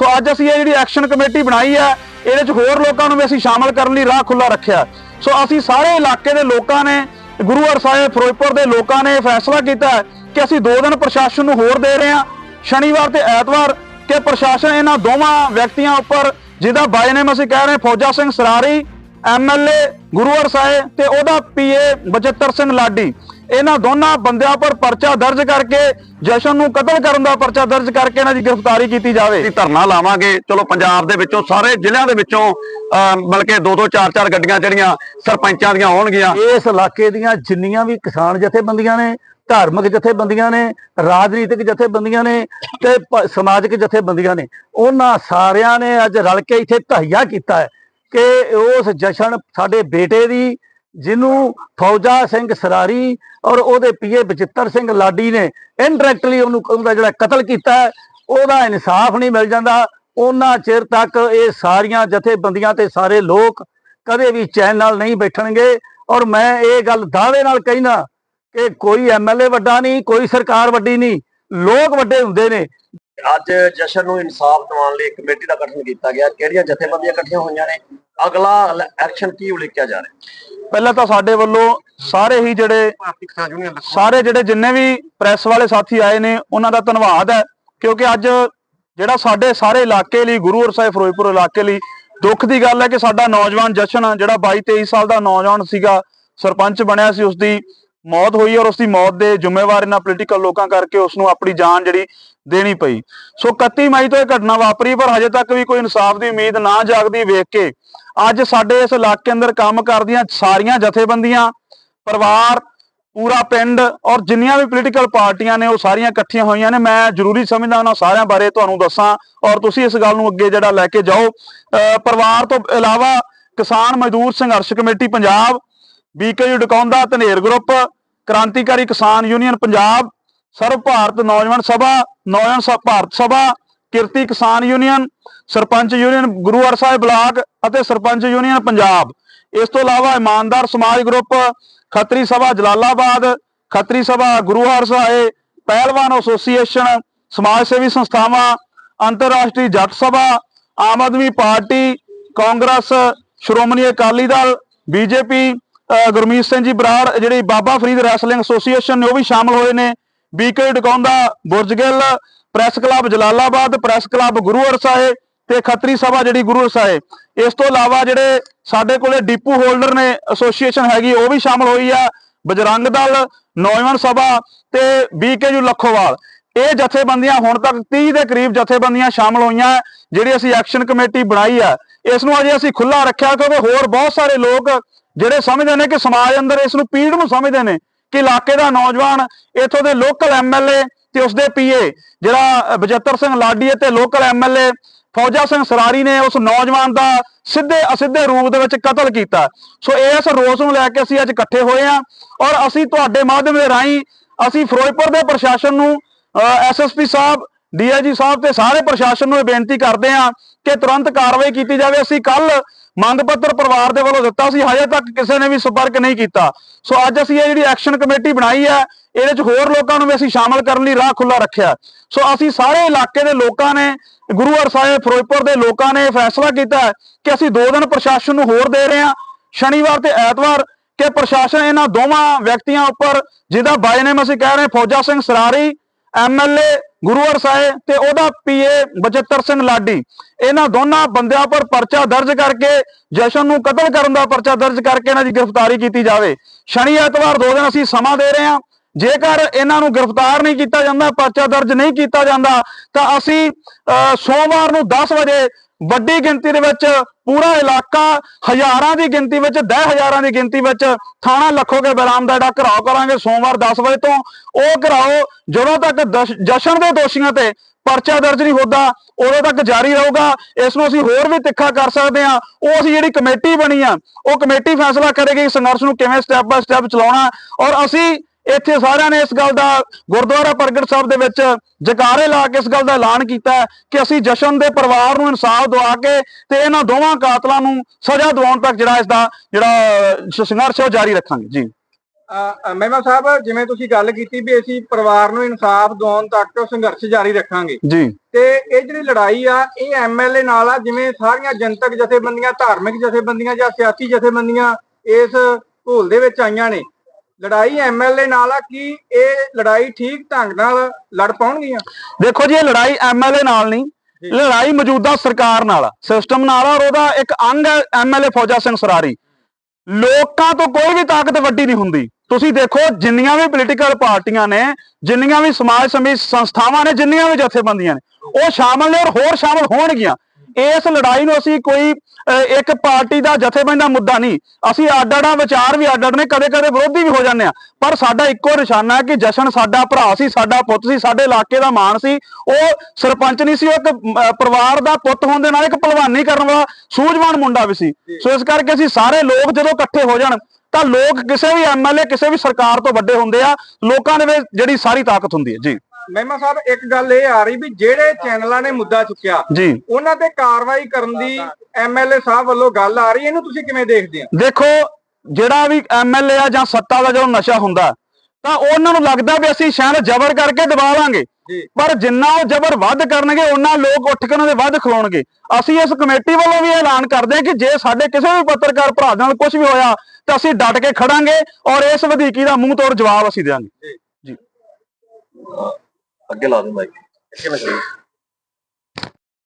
ਸੋ ਅੱਜ ਅਸੀਂ ਇਹ ਜਿਹੜੀ ਐਕਸ਼ਨ ਕਮੇਟੀ ਬਣਾਈ ਹੈ, ਇਹਦੇ 'ਚ ਹੋਰ ਲੋਕਾਂ ਨੂੰ ਵੀ ਅਸੀਂ ਸ਼ਾਮਲ ਕਰਨ ਲਈ ਰਾਹ ਖੁੱਲਾ ਰੱਖਿਆ। ਸੋ ਅਸੀਂ ਸਾਰੇ ਇਲਾਕੇ ਦੇ ਲੋਕਾਂ ਨੇ, ਗੁਰੂ ਹਰ ਸਾਹਿਬ, ਫਿਰੋਜ਼ਪੁਰ ਦੇ ਲੋਕਾਂ ਨੇ ਇਹ ਫੈਸਲਾ ਕੀਤਾ ਕਿ ਅਸੀਂ ਦੋ ਦਿਨ ਪ੍ਰਸ਼ਾਸਨ ਨੂੰ ਹੋਰ ਦੇ ਰਹੇ ਹਾਂ, ਸ਼ਨੀਵਾਰ ਤੇ ਐਤਵਾਰ, ਕਿ ਪ੍ਰਸ਼ਾਸਨ ਇਹਨਾਂ ਦੋਵਾਂ ਵਿਅਕਤੀਆਂ ਉੱਪਰ, ਜਿਹਦਾ ਬਾਈ ਨੇਮ ਅਸੀਂ ਕਹਿ ਰਹੇ ਹਾਂ ਫੌਜਾ ਸਿੰਘ ਸਰਾਰੀ ਐਮਐਲਏ ਗੁਰੂਵਰ ਸਾਹਿਬ ਤੇ ਉਹਦਾ ਪੀਏ ਬਚਿੱਤਰ ਸਿੰਘ ਲਾਡੀ। ਇਹਨਾਂ ਦੋਨਾਂ ਬੰਦਿਆਂ ਉੱਪਰ ਪਰਚਾ ਦਰਜ ਕਰਕੇ ਜਸ਼ਨ ਨੂੰ ਕਤਲ ਕਰਨ ਦਾ ਪਰਚਾ ਦਰਜ ਕਰਕੇ ਇਹਨਾਂ ਦੀ ਗ੍ਰਿਫਤਾਰੀ ਕੀਤੀ ਜਾਵੇ। ਅਸੀਂ ਧਰਨਾ ਲਾਵਾਂਗੇ। ਚਲੋ ਪੰਜਾਬ ਦੇ ਵਿੱਚੋਂ ਸਾਰੇ ਜ਼ਿਲ੍ਹਿਆਂ ਦੇ ਵਿੱਚੋਂ ਬਲਕਿ ਦੋ ਦੋ ਚਾਰ ਚਾਰ ਗੱਡੀਆਂ ਜਿਹੜੀਆਂ ਸਰਪੰਚਾਂ ਦੀਆਂ ਹੋਣਗੀਆਂ। ਇਸ ਇਲਾਕੇ ਦੀਆਂ ਜਿੰਨੀਆਂ ਵੀ ਕਿਸਾਨ ਜਥੇਬੰਦੀਆਂ ਨੇ ਧਾਰਮਿਕ ਜਥੇਬੰਦੀਆਂ ਨੇ ਰਾਜਨੀਤਿਕ ਜਥੇਬੰਦੀਆਂ ਨੇ ਤੇ ਸਮਾਜਿਕ ਜਥੇਬੰਦੀਆਂ ਨੇ ਉਹਨਾਂ ਸਾਰਿਆਂ ਨੇ ਅੱਜ ਰਲ ਕੇ ਇੱਥੇ ਧਾਈਆ ਕੀਤਾ ਹੈ ਕਿ ਉਸ ਜਸ਼ਨ ਸਾਡੇ ਬੇਟੇ ਦੀ ਜਿਹਨੂੰ ਫੌਜਾ ਸਿੰਘ ਸਰਾਰੀ ਔਰ ਉਹਦੇ ਪੀਏ ਬਚਿੱਤਰ ਸਿੰਘ ਲਾਡੀ ਨੇ ਇਨਡਾਇਰੈਕਟਲੀ ਉਹਨੂੰ ਉਹਦਾ ਜਿਹੜਾ ਕਤਲ ਕੀਤਾ ਉਹਦਾ ਇਨਸਾਫ ਨਹੀਂ ਮਿਲ ਜਾਂਦਾ। ਉਹਨਾਂ ਚਿਰ ਤੱਕ ਇਹ ਸਾਰੀਆਂ ਜਥੇਬੰਦੀਆਂ ਤੇ ਸਾਰੇ ਲੋਕ ਕਦੇ ਵੀ ਚੈਨ ਨਾਲ ਨਹੀਂ ਬੈਠਣਗੇ। ਔਰ ਮੈਂ ਇਹ ਗੱਲ ਦਾਅਵੇ ਨਾਲ ਕਹਿਣਾ ਕਿ ਕੋਈ ਐਮਐਲਏ ਵੱਡਾ ਨਹੀਂ, ਕੋਈ ਸਰਕਾਰ ਵੱਡੀ ਨਹੀਂ, ਲੋਕ ਵੱਡੇ ਹੁੰਦੇ ਨੇ। ਅੱਜ ਜਸ਼ਨ ਨੂੰ ਇਨਸਾਫ ਦਿਵਾਉਣ ਲਈ ਕਮੇਟੀ ਦਾ ਗਠਨ ਕੀਤਾ ਗਿਆ। ਕਿਹੜੀਆਂ ਜਥੇਬੰਦੀਆਂ ਇਕੱਠੀਆਂ ਹੋਈਆਂ ਨੇ? ਅਗਲਾ ਐਕਸ਼ਨ ਕੀ ਉਲੀਕਿਆ ਜਾ ਰਿਹਾ? ਪਹਿਲਾਂ ਤਾਂ ਸਾਡੇ ਵੱਲੋਂ ਸਾਰੇ ਹੀ ਜਿਹੜੇ ਸਾਰੇ ਜਿਹੜੇ ਜਿੰਨੇ ਵੀ ਪ੍ਰੈਸ ਵਾਲੇ ਸਾਥੀ ਆਏ ਨੇ ਉਹਨਾਂ ਦਾ ਧੰਨਵਾਦ ਹੈ ਕਿਉਂਕਿ ਅੱਜ ਜਿਹੜਾ ਸਾਡੇ ਸਾਰੇ ਇਲਾਕੇ ਲਈ ਗੁਰੂ ਹਰ ਸਾਹਿਬ ਫਿਰੋਜ਼ਪੁਰ ਇਲਾਕੇ ਲਈ ਦੁੱਖ ਦੀ ਗੱਲ ਹੈ ਕਿ ਸਾਡਾ ਨੌਜਵਾਨ ਜਸ਼ਨ ਜਿਹੜਾ 22 23 ਸਾਲ ਦਾ ਨੌਜਵਾਨ ਸੀਗਾ ਸਰਪੰਚ ਬਣਿਆ ਸੀ ਉਸ ਦੀ ਮੌਤ ਹੋਈ ਔਰ ਉਸ ਦੀ ਮੌਤ ਦੇ ਜ਼ਿੰਮੇਵਾਰ ਇਹਨਾਂ ਪੋਲੀਟੀਕਲ ਲੋਕਾਂ ਕਰਕੇ ਉਸ ਨੂੰ ਆਪਣੀ ਜਾਨ ਜਿਹੜੀ ਦੇਣੀ ਪਈ। ਸੋ 31 ਮਈ ਤੋਂ ਇਹ ਘਟਨਾ ਵਾਪਰੀ ਪਰ ਹਜੇ ਤੱਕ ਵੀ ਕੋਈ ਇਨਸਾਫ ਦੀ ਉਮੀਦ ਨਾ ਜਾਗਦੀ ਵੇਖ ਕੇ ਅੱਜ ਸਾਡੇ ਇਸ ਇਲਾਕੇ ਅੰਦਰ ਕੰਮ ਕਰਦੀਆਂ ਸਾਰੀਆਂ ਜਥੇਬੰਦੀਆਂ, ਪਰਿਵਾਰ, ਪੂਰਾ ਪਿੰਡ ਔਰ ਜਿੰਨੀਆਂ ਵੀ ਪੋਲੀਟੀਕਲ ਪਾਰਟੀਆਂ ਨੇ ਉਹ ਸਾਰੀਆਂ ਇਕੱਠੀਆਂ ਹੋਈਆਂ ਨੇ। ਮੈਂ ਜ਼ਰੂਰੀ ਸਮਝਦਾ ਉਹਨਾਂ ਸਾਰਿਆਂ ਬਾਰੇ ਤੁਹਾਨੂੰ ਦੱਸਾਂ ਔਰ ਤੁਸੀਂ ਇਸ ਗੱਲ ਨੂੰ ਅੱਗੇ ਜਿਹੜਾ ਲੈ ਕੇ ਜਾਓ। ਅਹ ਪਰਿਵਾਰ ਤੋਂ ਇਲਾਵਾ Kisan Mazdoor Sangharsh committee Punjab BKU Dakaunda, Dhaner group, Krantikari Kisan union Punjab, ਸਰਵ ਭਾਰਤ ਨੌਜਵਾਨ ਸਭਾ, ਨੌਜਵਾਨ ਸ- Bharat Sabha Kirti Kisan union, sarpanch union Guru Har Sahib block ਅਤੇ ਸਰਪੰਚ ਯੂਨੀਅਨ ਪੰਜਾਬ। ਇਸ ਤੋਂ ਇਲਾਵਾ ਇਮਾਨਦਾਰ ਸਮਾਜ ਗਰੁੱਪ, ਖੱਤਰੀ ਸਭਾ ਜਲਾਲਾਬਾਦ, ਖੱਤਰੀ ਸਭਾ ਗੁਰੂ ਹਰ ਸਾਹਿਬ ਪਹਿਲਵਾਨ ਐਸੋਸੀਏਸ਼ਨ, ਸਮਾਜ ਸੇਵੀ ਸੰਸਥਾਵਾਂ, ਅੰਤਰਰਾਸ਼ਟਰੀ ਜੱਟ ਸਭਾ, ਆਮ ਆਦਮੀ ਪਾਰਟੀ, ਕਾਂਗਰਸ, ਸ਼੍ਰੋਮਣੀ ਅਕਾਲੀ ਦਲ, ਬੀਜੇਪੀ ਗੁਰਮੀਤ ਸਿੰਘ ਜੀ ਬਰਾੜ, ਜਿਹੜੀ ਬਾਬਾ ਫਰੀਦ ਰੈਸਲਿੰਗ ਐਸੋਸੀਏਸ਼ਨ ਨੇ ਉਹ ਵੀ ਸ਼ਾਮਲ ਹੋਏ ਨੇ। BK Dakaunda Burjgill press club Jalalabad press club Guru Har Sahib ਤੇ ਖੱਤਰੀ ਸਭਾ ਜਿਹੜੀ ਗੁਰੂ ਸਾਹਿਬ। ਇਸ ਤੋਂ ਇਲਾਵਾ ਜਿਹੜੇ ਸਾਡੇ ਕੋਲੇ ਡੀਪੂ ਹੋਲਡਰ ਨੇ ਐਸੋਸੀਏਸ਼ਨ ਹੈਗੀ, ਉਹ ਵੀ ਸ਼ਾਮਲ ਹੋਈ ਆ। ਬਜਰੰਗ ਦਲ, ਨੌਜਵਾਨ ਸਭਾ ਤੇ ਬੀਕੇਯੂ ਲੱਖੋਵਾਲ। ਇਹ ਜਥੇਬੰਦੀਆਂ ਹੁਣ ਤੱਕ 30 ਦੇ ਕਰੀਬ ਜਥੇਬੰਦੀਆਂ ਸ਼ਾਮਲ ਹੋਈਆਂ, ਜਿਹੜੀ ਅਸੀਂ ਐਕਸ਼ਨ ਕਮੇਟੀ ਬਣਾਈ ਆ। ਇਸ ਨੂੰ ਅਜੇ ਅਸੀਂ ਖੁੱਲਾ ਰੱਖਿਆ, ਕਿਉਂਕਿ ਹੋਰ ਬਹੁਤ ਸਾਰੇ ਲੋਕ ਜਿਹੜੇ ਸਮਝਦੇ ਨੇ ਕਿ ਸਮਾਜ ਅੰਦਰ ਇਸ ਨੂੰ ਪੀੜ ਨੂੰ ਸਮਝਦੇ ਨੇ, ਕਿ ਇਲਾਕੇ ਦਾ ਨੌਜਵਾਨ, ਇਥੋਂ ਦੇ ਲੋਕਲ ਐਮਐਲਏ ਤੇ ਉਸਦੇ ਪੀਏ ਜਿਹੜਾ ਬਜੱਤਰ ਸਿੰਘ ਲਾਡੀ ਤੇ ਲੋਕਲ ਐਮਐਲਏ ਫੌਜਾ ਸਿੰਘ ਸਰਾਰੀ ਨੇ ਉਸ ਨੌਜਵਾਨ ਦਾ ਸਿੱਧੇ ਅਸਿੱਧੇ ਰੂਪ ਦੇ ਵਿੱਚ ਕਤਲ ਕੀਤਾ। ਸੋ ਇਸ ਰੋਸ ਨੂੰ ਲੈ ਕੇ ਅਸੀਂ ਅੱਜ ਇਕੱਠੇ ਹੋਏ ਹਾਂ ਔਰ ਅਸੀਂ ਤੁਹਾਡੇ ਮਾਧਿਅਮ ਦੇ ਰਾਹੀਂ ਅਸੀਂ ਫਿਰੋਜ਼ਪੁਰ ਦੇ ਪ੍ਰਸ਼ਾਸਨ ਨੂੰ ਐਸਐਸਪੀ ਸਾਹਿਬ ਡੀਆਈਜੀ ਸਾਹਿਬ ਤੇ ਸਾਰੇ ਪ੍ਰਸ਼ਾਸਨ ਨੂੰ ਇਹ ਬੇਨਤੀ ਕਰਦੇ ਹਾਂ ਕਿ ਤੁਰੰਤ ਕਾਰਵਾਈ ਕੀਤੀ ਜਾਵੇ। ਅਸੀਂ ਕੱਲ ਮੰਗ ਪੱਤਰ ਪਰਿਵਾਰ ਦੇ ਵੱਲੋਂ ਦਿੱਤਾ ਸੀ, ਹਜੇ ਤੱਕ ਕਿਸੇ ਨੇ ਵੀ ਸੰਪਰਕ ਨਹੀਂ ਕੀਤਾ। ਸੋ ਅੱਜ ਅਸੀਂ ਇਹ ਜਿਹੜੀ ਐਕਸ਼ਨ ਕਮੇਟੀ ਬਣਾਈ ਹੈ, ਇਹਦੇ ਵਿੱਚ ਹੋਰ ਲੋਕਾਂ ਨੂੰ ਵੀ ਅਸੀਂ ਸ਼ਾਮਲ ਕਰਨ ਲਈ ਰਾਹ ਖੁੱਲਾ ਰੱਖਿਆ ਸੋ ਅਸੀਂ ਸਾਰੇ ਇਲਾਕੇ ਦੇ ਲੋਕਾਂ ਨੇ, ਗੁਰੂ ਹਰ ਸਾਹਿਬ, ਫਿਰੋਜ਼ਪੁਰ ਦੇ ਲੋਕਾਂ ਨੇ ਇਹ ਫੈਸਲਾ ਕੀਤਾ ਕਿ ਅਸੀਂ 2 ਦਿਨ ਪ੍ਰਸ਼ਾਸਨ ਨੂੰ ਹੋਰ ਦੇ ਰਹੇ ਹਾਂ, ਸ਼ਨੀਵਾਰ ਤੇ ਐਤਵਾਰ, ਕਿ ਪ੍ਰਸ਼ਾਸਨ ਇਹਨਾਂ ਦੋਵਾਂ ਵਿਅਕਤੀਆਂ ਉੱਪਰ, ਜਿਹਦਾ ਬਾਈ ਨੇਮ ਅਸੀਂ ਕਹਿ ਰਹੇ ਫੌਜਾ ਸਿੰਘ ਸਰਾਰੀ ਐਮਐਲਏ ਗੁਰੂਵਰ ਸਾਹਿਬ ਤੇ ਉਹਦਾ ਪੀਏ ਬਚਿੱਤਰ ਸਿੰਘ ਲਾਡੀ। ਇਹਨਾਂ ਦੋਨਾਂ ਬੰਦਿਆਂ ਉੱਪਰ ਪਰਚਾ ਦਰਜ ਕਰਕੇ, ਜਸ਼ਨ ਨੂੰ ਕਤਲ ਕਰਨ ਦਾ ਪਰਚਾ ਦਰਜ ਕਰਕੇ ਇਹਨਾਂ ਦੀ ਗ੍ਰਿਫਤਾਰੀ ਕੀਤੀ ਜਾਵੇ। ਸ਼ਨੀ ਐਤਵਾਰ ਦੋ ਦਿਨ ਅਸੀਂ ਸਮਾਂ ਦੇ ਰਹੇ ਹਾਂ। ਜੇਕਰ ਇਹਨਾਂ ਨੂੰ ਗ੍ਰਿਫਤਾਰ ਨਹੀਂ ਕੀਤਾ ਜਾਂਦਾ ਪਰਚਾ ਦਰਜ ਨਹੀਂ ਕੀਤਾ ਜਾਂਦਾ ਤਾਂ ਅਸੀਂ ਅਹ, ਸੋਮਵਾਰ ਨੂੰ 10 ਵਜੇ ਵੱਡੀ ਗਿਣਤੀ ਦੇ ਵਿੱਚ ਪੂਰਾ ਇਲਾਕਾ ਹਜ਼ਾਰਾਂ ਦੀ ਗਿਣਤੀ ਵਿੱਚ 10 ਹਜ਼ਾਰਾਂ ਦੀ ਗਿਣਤੀ ਵਿੱਚ ਥਾਣਾ ਲੱਖੋਗੇ ਬੈਰਾਮ ਦਾ ਜਿਹੜਾ ਘਰਾਓ ਕਰਾਂਗੇ ਸੋਮਵਾਰ 10 ਵਜੇ ਤੋਂ ਉਹ ਘਰਾਓ ਜਦੋਂ ਤੱਕ ਦਸ਼- ਜਸ਼ਨ ਦੇ ਦੋਸ਼ੀਆਂ ਤੇ ਪਰਚਾ ਦਰਜ ਨਹੀਂ ਹੁੰਦਾ ਉਦੋਂ ਤੱਕ ਜਾਰੀ ਰਹੂਗਾ। ਇਸ ਨੂੰ ਅਸੀਂ ਹੋਰ ਵੀ ਤਿੱਖਾ ਕਰ ਸਕਦੇ ਹਾਂ। ਉਹ ਅਸੀਂ ਜਿਹੜੀ ਕਮੇਟੀ ਬਣੀ ਆ ਉਹ ਕਮੇਟੀ ਫੈਸਲਾ ਕਰੇਗੀ ਸੰਘਰਸ਼ ਨੂੰ ਕਿਵੇਂ ਸਟੈਪ ਬਾਏ ਸਟੈਪ ਚਲਾਉਣਾ। ਔਰ ਅਸੀਂ ਇੱਥੇ ਸਾਰਿਆਂ ਨੇ ਇਸ ਗੱਲ ਦਾ ਗੁਰਦੁਆਰਾ ਪ੍ਰਗਟ ਸਾਹਿਬ ਦੇ ਵਿੱਚ ਜਕਾਰੇ ਲਾ ਕੇ ਇਸ ਗੱਲ ਦਾ ਐਲਾਨ ਕੀਤਾ ਕਿ ਅਸੀਂ ਜਸ਼ਨ ਦੇ ਪਰਿਵਾਰ ਨੂੰ ਇਨਸਾਫ ਦਵਾ ਕੇ ਤੇ ਇਹਨਾਂ ਦੋਵਾਂ ਕਾਤਲਾਂ ਨੂੰ ਸਜ਼ਾ ਦਿਵਾਉਣ ਤੱਕ ਜਿਹੜਾ ਇਸ ਦਾ ਜਿਹੜਾ ਸੰਘਰਸ਼ ਉਹ ਜਾਰੀ ਰੱਖਾਂਗੇ। ਜੀ। ਮਹਿਮਾ ਸਾਹਿਬ ਜਿਵੇਂ ਤੁਸੀਂ ਗੱਲ ਕੀਤੀ ਵੀ ਅਸੀਂ ਪਰਿਵਾਰ ਨੂੰ ਇਨਸਾਫ ਦਿਵਾਉਣ ਤੱਕ ਸੰਘਰਸ਼ ਜਾਰੀ ਰੱਖਾਂਗੇ। ਜੀ। ਤੇ ਇਹ ਜਿਹੜੀ ਲੜਾਈ ਆ ਇਹ ਐਮਐਲਏ ਨਾਲ ਆ ਜਿਵੇਂ ਸਾਰੀਆਂ ਜਨਤਕ ਜਥੇਬੰਦੀਆਂ ਧਾਰਮਿਕ ਜਥੇਬੰਦੀਆਂ ਜਾਂ ਸਿਆਸੀ ਜਥੇਬੰਦੀਆਂ ਇਸ ਘੋਲ ਦੇ ਵਿੱਚ ਆਈਆਂ ਨੇ ਲੜਾਈ ਐਮਐਲਏ ਨਾਲ ਆ ਕੀ ਇਹ ਲੜਾਈ ਠੀਕ ਢੰਗ ਨਾਲ ਲੜ ਪਾਉਣਗੀਆਂ? ਦੇਖੋ ਜੀ ਇਹ ਲੜਾਈ ਐਮਐਲਏ ਨਾਲ ਨਹੀਂ। ਲੜਾਈ ਮੌਜੂਦਾ ਸਰਕਾਰ ਨਾਲ ਸਿਸਟਮ ਨਾਲ ਆ ਔਰ ਉਹਦਾ ਇੱਕ ਅੰਗ ਹੈ ਐਮਐਲਏ ਫੌਜਾ ਸਿੰਘ ਸਰਾਰੀ। ਲੋਕਾਂ ਤੋਂ ਕੋਈ ਵੀ ਤਾਕਤ ਵੱਡੀ ਨਹੀਂ ਹੁੰਦੀ। ਤੁਸੀਂ ਦੇਖੋ ਜਿੰਨੀਆਂ ਵੀ ਪੋਲੀਟੀਕਲ ਪਾਰਟੀਆਂ ਨੇ ਜਿੰਨੀਆਂ ਵੀ ਸਮਾਜ ਸੇਵੀ ਸੰਸਥਾਵਾਂ ਨੇ ਜਿੰਨੀਆਂ ਵੀ ਜਥੇਬੰਦੀਆਂ ਨੇ ਉਹ ਸ਼ਾਮਲ ਨੇ ਔਰ ਹੋਰ ਸ਼ਾਮਲ ਹੋਣਗੀਆਂ। ਇਸ ਲੜਾਈ ਨੂੰ ਅਸੀਂ ਕੋਈ ਇੱਕ ਪਾਰਟੀ ਦਾ ਜਥੇਬੰਦੀ ਦਾ ਮੁੱਦਾ ਨਹੀਂ। ਅਸੀਂ ਅੱਡ ਅੱਡਾਂ ਵਿਚਾਰ ਵੀ ਅੱਡ ਨੇ ਕਦੇ ਕਦੇ ਵਿਰੋਧੀ ਵੀ ਹੋ ਜਾਂਦੇ ਆ ਪਰ ਸਾਡਾ ਇੱਕੋ ਨਿਸ਼ਾਨਾ ਹੈ ਕਿ ਜਸ਼ਨ ਸਾਡਾ ਭਰਾ ਸੀ ਸਾਡਾ ਪੁੱਤ ਸੀ ਸਾਡੇ ਇਲਾਕੇ ਦਾ ਮਾਣ ਸੀ। ਉਹ ਸਰਪੰਚ ਨਹੀਂ ਸੀ ਉਹ ਇੱਕ ਪਰਿਵਾਰ ਦਾ ਪੁੱਤ ਹੋਣ ਦੇ ਨਾਲ ਇੱਕ ਭਲਵਾਨੀ ਕਰਨ ਵਾਲਾ ਸੂਝਵਾਨ ਮੁੰਡਾ ਵੀ ਸੀ। ਸੋ ਇਸ ਕਰਕੇ ਅਸੀਂ ਸਾਰੇ ਲੋਕ ਜਦੋਂ ਇਕੱਠੇ ਹੋ ਜਾਣ ਤਾਂ ਲੋਕ ਕਿਸੇ ਵੀ ਐਮਐਲਏ ਕਿਸੇ ਵੀ ਸਰਕਾਰ ਤੋਂ ਵੱਡੇ ਹੁੰਦੇ ਆ। ਲੋਕਾਂ ਦੇ ਵਿੱਚ ਜਿਹੜੀ ਸਾਰੀ ਤਾਕਤ ਹੁੰਦੀ ਹੈ। ਜੀ। ਮਹਿਮਾ ਸਾਹਿਬ ਇੱਕ ਗੱਲ ਇਹ ਆ ਰਹੀ ਵੀ ਜਿਹੜੇ ਚੈਨਲਾਂ ਨੇ ਮੁੱਦਾ ਚੁੱਕਿਆ ਜੀ। ਉਹਨਾਂ ਤੇ ਕਾਰਵਾਈ ਕਰਨ ਦੀ ਐਮਐਲਏ ਸਾਹਿਬ ਵੱਲੋਂ ਗੱਲ ਆ ਰਹੀ ਹੈ ਇਹਨੂੰ ਤੁਸੀਂ ਕਿਵੇਂ ਦੇਖਦੇ ਆ ਦੇਖੋ ਜਿਹੜਾ ਵੀ ਐਮਐਲਏ ਆ ਜਾਂ ਸੱਤਾ ਦਾ ਜਦੋਂ ਨਸ਼ਾ ਹੁੰਦਾ ਤਾਂ ਉਹਨਾਂ ਨੂੰ ਲੱਗਦਾ ਵੀ ਅਸੀਂ ਸ਼ਾਇਦ ਜ਼ਬਰ ਕਰਕੇ ਦਬਾ ਲਾਂਗੇ। ਪਰ ਜਿੰਨਾ ਉਹ ਜ਼ਬਰ ਵੱਧ ਕਰਨਗੇ ਉਹਨਾਂ ਲੋਕ ਉੱਠ ਕੇ ਉਹਨਾਂ ਦੇ ਵੱਧ ਖਲੋਣਗੇ। ਅਸੀਂ ਇਸ ਕਮੇਟੀ ਵੱਲੋਂ ਵੀ ਐਲਾਨ ਕਰਦੇ ਹਾਂ ਕਿ ਜੇ ਸਾਡੇ ਕਿਸੇ ਵੀ ਪੱਤਰਕਾਰ ਭਰਾ ਨਾਲ ਕੁਝ ਵੀ ਹੋਇਆ ਤਾਂ ਅਸੀਂ ਡਟ ਕੇ ਖੜਾਂਗੇ ਔਰ ਇਸ ਵਧੀਕੀ ਦਾ ਮੂੰਹ ਤੋੜ ਜਵਾਬ ਅਸੀਂ ਦੇਵਾਂਗੇ। ਅੱਗੇ ਲਾ ਦਿਓ ਮਾਈਕ ਕਿਵੇਂ ਸਹੀ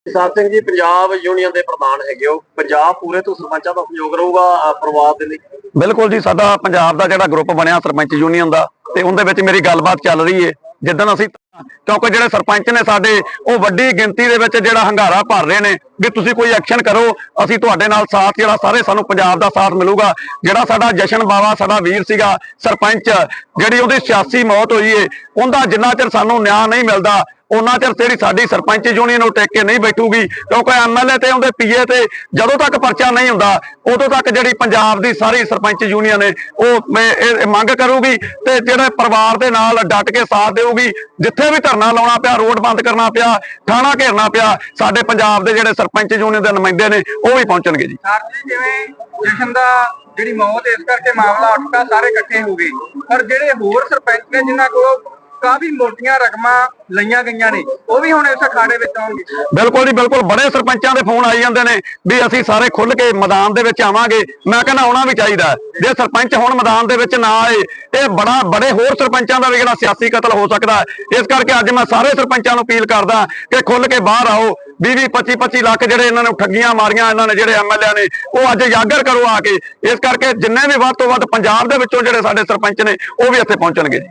ਸਾਹਿਬ ਸਿੰਘ ਜੀ ਪੰਜਾਬ ਯੂਨੀਅਨ ਦੇ ਪ੍ਰਧਾਨ ਹੈਗੇ ਹੋ। ਪੰਜਾਬ ਪੂਰੇ ਤੋਂ ਸਰਪੰਚਾਂ ਦਾ ਸਹਿਯੋਗ ਰਹੂਗਾ ਪਰਿਵਾਰ ਦੇ ਲਈ? ਬਿਲਕੁਲ ਜੀ ਸਾਡਾ ਪੰਜਾਬ ਦਾ ਜਿਹੜਾ ਗਰੁੱਪ ਬਣਿਆ ਸਰਪੰਚ ਯੂਨੀਅਨ ਦਾ ਤੇ ਉਹਦੇ ਵਿੱਚ ਮੇਰੀ ਗੱਲਬਾਤ ਚੱਲ ਰਹੀ ਏ। ਜਿੱਦਣ ਅਸੀਂ ਕਿਉਂਕਿ ਜਿਹੜੇ ਸਰਪੰਚ ਨੇ ਸਾਡੇ, ਉਹ ਵੱਡੀ ਗਿਣਤੀ ਦੇ ਵਿੱਚ ਜਿਹੜਾ ਹੰਗਾਰਾ ਭਰ ਰਹੇ ਨੇ ਵੀ ਤੁਸੀਂ ਕੋਈ ਐਕਸ਼ਨ ਕਰੋ, ਅਸੀਂ ਤੁਹਾਡੇ ਨਾਲ ਸਾਥ ਜਿਹੜਾ ਸਾਰੇ ਸਾਨੂੰ ਪੰਜਾਬ ਦਾ ਸਾਥ ਮਿਲੂਗਾ। ਜਿਹੜਾ ਸਾਡਾ ਜਸ਼ਨ ਬਾਵਾ, ਸਾਡਾ ਵੀਰ ਸੀਗਾ ਸਰਪੰਚ, ਜਿਹੜੀ ਉਹਦੀ ਸਿਆਸੀ ਮੌਤ ਹੋਈ ਏ, ਉਹਦਾ ਜਿੰਨਾ ਚਿਰ ਸਾਨੂੰ ਨਿਆਂ ਨਹੀਂ ਮਿਲਦਾ ਉਹਨਾਂ ਚਿਰ ਜਿਹੜੀ ਸਾਡੀ ਸਰਪੰਚ ਯੂਨੀਅਨ ਉਹ ਟਿਕ ਕੇ ਨਹੀਂ ਬੈਠੂਗੀ, ਕਿਉਂਕਿ ਐਮਐਲਏ ਤੇ ਉਹਦੇ ਪੀਏ ਤੇ ਜਦੋਂ ਤੱਕ ਪਰਚਾ ਨਹੀਂ ਹੁੰਦਾ, ਉਦੋਂ ਤੱਕ ਜਿਹੜੀ ਪੰਜਾਬ ਦੀ ਸਾਰੀ ਸਰਪੰਚ ਯੂਨੀਅਨ ਹੈ ਉਹ ਮੰਗ ਕਰੂਗੀ ਤੇ ਜਿਹੜੇ ਪਰਿਵਾਰ ਦੇ ਨਾਲ ਡਟ ਕੇ ਸਾਥ ਦੇਊਗੀ, ਜਿੱਥੇ ਵੀ ਧਰਨਾ ਲਾਉਣਾ ਪਿਆ, ਰੋਡ ਬੰਦ ਕਰਨਾ ਪਿਆ, ਥਾਣਾ ਘੇਰਨਾ ਪਿਆ, ਸਾਡੇ ਪੰਜਾਬ ਦੇ ਜਿਹੜੇ ਸਰਪੰਚ ਯੂਨੀਅਨ ਦੇ ਨੁਮਾਇੰਦੇ ਨੇ, ਉਹ ਵੀ ਪਹੁੰਚਣਗੇ ਜੀ। ਸਰ ਜੀ ਜਿਵੇਂ ਜਸ਼ਨ ਦਾ ਜਿਹੜੀ ਮੌਤ, ਇਸ ਕਰਕੇ ਮਾਮਲਾ ਉੱਠਾ ਸਾਰੇ ਇਕੱਠੇ ਹੋ ਗਏ। ਪਰ ਜਿਹੜੇ ਹੋਰ ਸਰਪੰਚ ਨੇ, ਜਿਨ੍ਹਾਂ ਕੋਲ ਕਾਫੀ ਮੋਟੀਆਂ ਰਕਮਾਂ ਲਈਆਂ ਗਈਆਂ ਨੇ। ਉਹ ਵੀ ਹੁਣ ਇਸ ਅਖਾੜੇ ਵਿੱਚ ਆਉਣਗੇ। ਬਿਲਕੁਲ ਜੀ, ਬਿਲਕੁਲ। ਬੜੇ ਸਰਪੰਚਾਂ ਦੇ ਫੋਨ ਆਈ ਜਾਂਦੇ ਨੇ ਵੀ ਅਸੀਂ ਸਾਰੇ ਖੁੱਲ ਕੇ ਮੈਦਾਨ ਦੇ ਵਿੱਚ ਆਵਾਂਗੇ। ਮੈਂ ਕਹਿੰਦਾ ਆਉਣਾ ਵੀ ਚਾਹੀਦਾ ਜੇ ਸਰਪੰਚ ਹੁਣ ਮੈਦਾਨ ਦੇ ਵਿੱਚ ਨਾ ਆਏ, ਇਹ ਬੜਾ, ਬੜੇ ਹੋਰ ਸਰਪੰਚਾਂ ਦਾ ਵੀ ਜਿਹੜਾ ਸਿਆਸੀ ਕਤਲ ਹੋ ਸਕਦਾ ਇਸ ਕਰਕੇ ਅੱਜ ਮੈਂ ਸਾਰੇ ਸਰਪੰਚਾਂ ਨੂੰ ਅਪੀਲ ਕਰਦਾ ਕਿ ਖੁੱਲ ਕੇ ਬਾਹਰ ਆਓ। 20 20 25 25 ਲੱਖ ਜਿਹੜੇ ਇਹਨਾਂ ਨੇ ਠੱਗੀਆਂ ਮਾਰੀਆਂ ਇਹਨਾਂ ਨੇ, ਜਿਹੜੇ ਐਮਐਲਏ ਨੇ, ਉਹ ਅੱਜ ਜਾਗਰ ਕਰੋ ਆ ਕੇ। ਇਸ ਕਰਕੇ ਜਿੰਨੇ ਵੀ ਵੱਧ ਤੋਂ ਵੱਧ ਪੰਜਾਬ ਦੇ ਵਿੱਚੋਂ ਜਿਹੜੇ ਸਾਡੇ ਸਰਪੰਚ ਨੇ, ਉਹ ਵੀ ਇੱਥੇ ਪਹੁੰਚਣਗੇ ਜੀ।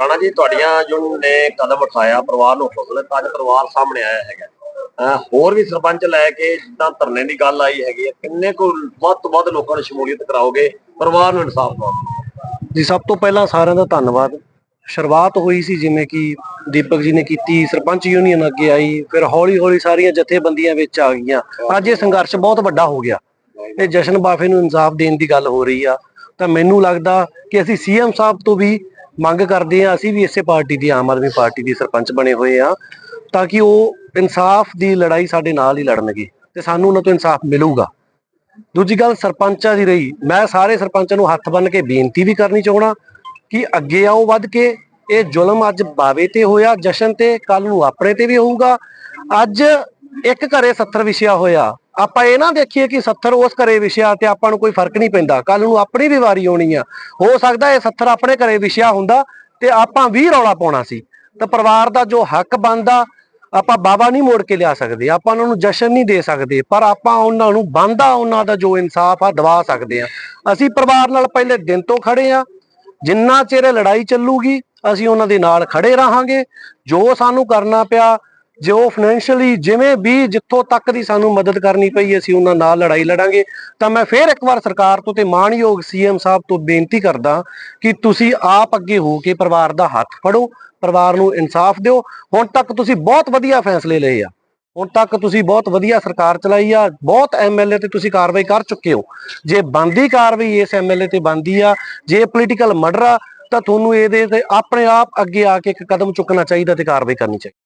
ਰਾਣਾ ਜੀ, ਤੁਹਾਡੀਆਂ ਯੂਨੀਅਨ ਨੇ ਕਦਮ ਉਠਾਇਆ, ਪਰਿਵਾਰ ਨੂੰ ਹੌਸਲਾ ਤਾਂ ਅੱਜ ਪਰਿਵਾਰ ਸਾਹਮਣੇ ਆਇਆ ਹੈਗਾ। ਹੋਰ ਵੀ ਸਰਪੰਚ ਲੈ ਕੇ ਜਿੱਦਾਂ ਧਰਨੇ ਦੀ ਗੱਲ ਆਈ ਹੈਗੀ ਹੈ, ਕਿੰਨੇ ਕੁ ਵੱਧ ਤੋਂ ਵੱਧ ਲੋਕਾਂ ਨੂੰ ਸ਼ਮੂਲੀਅਤ ਕਰਾਓਗੇ? ਪਰਿਵਾਰ ਨੂੰ ਇਨਸਾਫ ਦਿਵਾਓਗੇ। ਜੀ, ਸਭ ਤੋਂ ਪਹਿਲਾਂ ਸਾਰਿਆਂ ਦਾ ਧੰਨਵਾਦ। ਸ਼ੁਰੂਆਤ ਹੋਈ ਸੀ ਜਿਵੇਂ ਕਿ ਦੀਪਕ ਜੀ ਨੇ ਕੀਤੀ, ਸਰਪੰਚ ਯੂਨੀਅਨ ਅੱਗੇ ਆਈ, ਫਿਰ ਹੌਲੀ ਹੌਲੀ ਸਾਰੀਆਂ ਜਥੇਬੰਦੀਆਂ ਵਿੱਚ ਆ ਗਈਆਂ। ਅੱਜ ਇਹ ਸੰਘਰਸ਼ ਬਹੁਤ ਵੱਡਾ ਹੋ ਗਿਆ। ਇਹ ਜਸ਼ਨ ਬਾਫੇ ਨੂੰ ਇਨਸਾਫ ਦੇਣ ਦੀ ਗੱਲ ਹੋ ਰਹੀ ਆ। ਤਾਂ ਮੈਨੂੰ ਲੱਗਦਾ ਕਿ ਅਸੀਂ ਸੀਐਮ ਸਾਹਿਬ ਤੋਂ ਵੀ ਮੰਗ ਕਰਦੇ ਆ ਅਸੀਂ ਵੀ ਇਸੇ ਪਾਰਟੀ ਦੀ, ਆਮ ਆਦਮੀ ਪਾਰਟੀ ਦੀ ਸਰਪੰਚ ਬਣੇ ਹੋਏ ਆ ਤਾਂ ਕਿ ਉਹ ਇਨਸਾਫ ਦੀ ਲੜਾਈ ਸਾਡੇ ਨਾਲ ਹੀ ਲੜਨਗੇ ਤੇ ਸਾਨੂੰ ਉਹਨਾਂ ਤੋਂ ਇਨਸਾਫ ਮਿਲੂਗਾ। ਦੂਜੀ ਗੱਲ ਸਰਪੰਚਾਂ ਦੀ ਰਹੀ। ਮੈਂ ਸਾਰੇ ਸਰਪੰਚਾਂ ਨੂੰ ਹੱਥ ਬੰਨ ਕੇ ਬੇਨਤੀ ਵੀ ਕਰਨੀ ਚਾਹਣਾ ਕਿ ਅੱਗੇ ਆਓ ਵੱਧ ਕੇ। ਇਹ ਜ਼ੁਲਮ ਅੱਜ ਬਾਵੇ ਤੇ ਹੋਇਆ, ਜਸ਼ਨ ਤੇ ਕੱਲ ਨੂੰ ਆਪਣੇ ਤੇ ਵੀ ਹੋਊਗਾ। ਅੱਜ ਇੱਕ ਘਰੇ 70 ਵਿਛਿਆ ਹੋਇਆ। ਆਪਾਂ ਇਹ ਨਾ ਦੇਖੀਏ ਕਿ 70 ਉਸ ਘਰੇ ਵਿਸ਼ਿਆ ਤੇ ਆਪਾਂ ਨੂੰ ਕੋਈ ਫ਼ਰਕ ਨਹੀਂ ਪੈਂਦਾ। ਕੱਲ ਨੂੰ ਆਪਣੀ ਵੀ ਵਾਰੀ ਆਉਣੀ ਆ। ਹੋ ਸਕਦਾ ਇਹ 70 ਆਪਣੇ ਘਰੇ ਵਿਸ਼ਿਆ ਹੁੰਦਾ ਤੇ ਆਪਾਂ ਵੀ ਰੌਲਾ ਪਾਉਣਾ ਸੀ। ਤਾਂ ਪਰਿਵਾਰ ਦਾ ਜੋ ਹੱਕ ਬਣਦਾ, ਆਪਾਂ ਬਾਬਾ ਨਹੀਂ ਮੋੜ ਕੇ ਲਿਆ ਸਕਦੇ। ਆਪਾਂ ਉਹਨਾਂ ਨੂੰ ਜਸ਼ਨ ਨਹੀਂ ਦੇ ਸਕਦੇ। ਪਰ ਆਪਾਂ ਉਹਨਾਂ ਨੂੰ ਬੰਦਾ ਉਹਨਾਂ ਦਾ ਜੋ ਇਨਸਾਫ ਆ, ਦਵਾ ਸਕਦੇ ਆ। ਅਸੀਂ ਪਰਿਵਾਰ ਨਾਲ ਪਹਿਲੇ ਦਿਨ ਤੋਂ ਖੜੇ ਆ। ਜਿੰਨਾ ਚਿਰ ਲੜਾਈ ਚੱਲੂਗੀ, ਅਸੀਂ ਉਹਨਾਂ ਦੇ ਨਾਲ ਖੜੇ ਰਹਾਂਗੇ। ਜੋ ਸਾਨੂੰ ਕਰਨਾ ਪਿਆ ਜੋ ਫਾਈਨੈਂਸ਼ੀਅਲੀ ਜਿਵੇਂ ਵੀ ਜਿੱਥੋਂ ਤੱਕ ਦੀ ਸਾਨੂੰ ਮਦਦ ਕਰਨੀ ਪਈ, ਅਸੀਂ ਉਹਨਾਂ ਨਾਲ ਲੜਾਈ ਲੜਾਂਗੇ। ਤਾਂ ਮੈਂ ਫੇਰ ਇੱਕ ਵਾਰ ਸਰਕਾਰ ਤੋਂ ਤੇ ਮਾਣਯੋਗ ਸੀਐਮ ਸਾਹਿਬ ਤੋਂ ਬੇਨਤੀ ਕਰਦਾ ਕਿ ਤੁਸੀਂ ਆਪ ਅੱਗੇ ਹੋ ਕੇ ਪਰਿਵਾਰ ਦਾ ਹੱਥ ਫੜੋ, ਪਰਿਵਾਰ ਨੂੰ ਇਨਸਾਫ ਦਿਓ। ਹੁਣ ਤੱਕ ਤੁਸੀਂ ਬਹੁਤ ਵਧੀਆ ਫੈਸਲੇ ਲਏ ਆ। ਹੁਣ ਤੱਕ ਤੁਸੀਂ ਬਹੁਤ ਵਧੀਆ ਸਰਕਾਰ ਚਲਾਈ ਆ, ਬਹੁਤ ਐਮਐਲਏ ਤੇ ਤੁਸੀਂ ਕਾਰਵਾਈ ਕਰ ਚੁੱਕੇ ਹੋ। ਜੇ ਬੰਦੀ ਕਾਰਵਾਈ ਇਸ ਐਮਐਲਏ ਤੇ ਬੰਦੀ ਆ, ਜੇ ਪੋਲੀਟੀਕਲ ਮਰਡਰ ਆ, ਤਾਂ ਤੁਹਾਨੂੰ ਇਹਦੇ ਤੇ ਆਪਣੇ ਆਪ ਅੱਗੇ ਆ ਕੇ ਇੱਕ ਕਦਮ ਚੁੱਕਣਾ ਚਾਹੀਦਾ ਤੇ ਕਾਰਵਾਈ ਕਰਨੀ ਚਾਹੀਦੀ।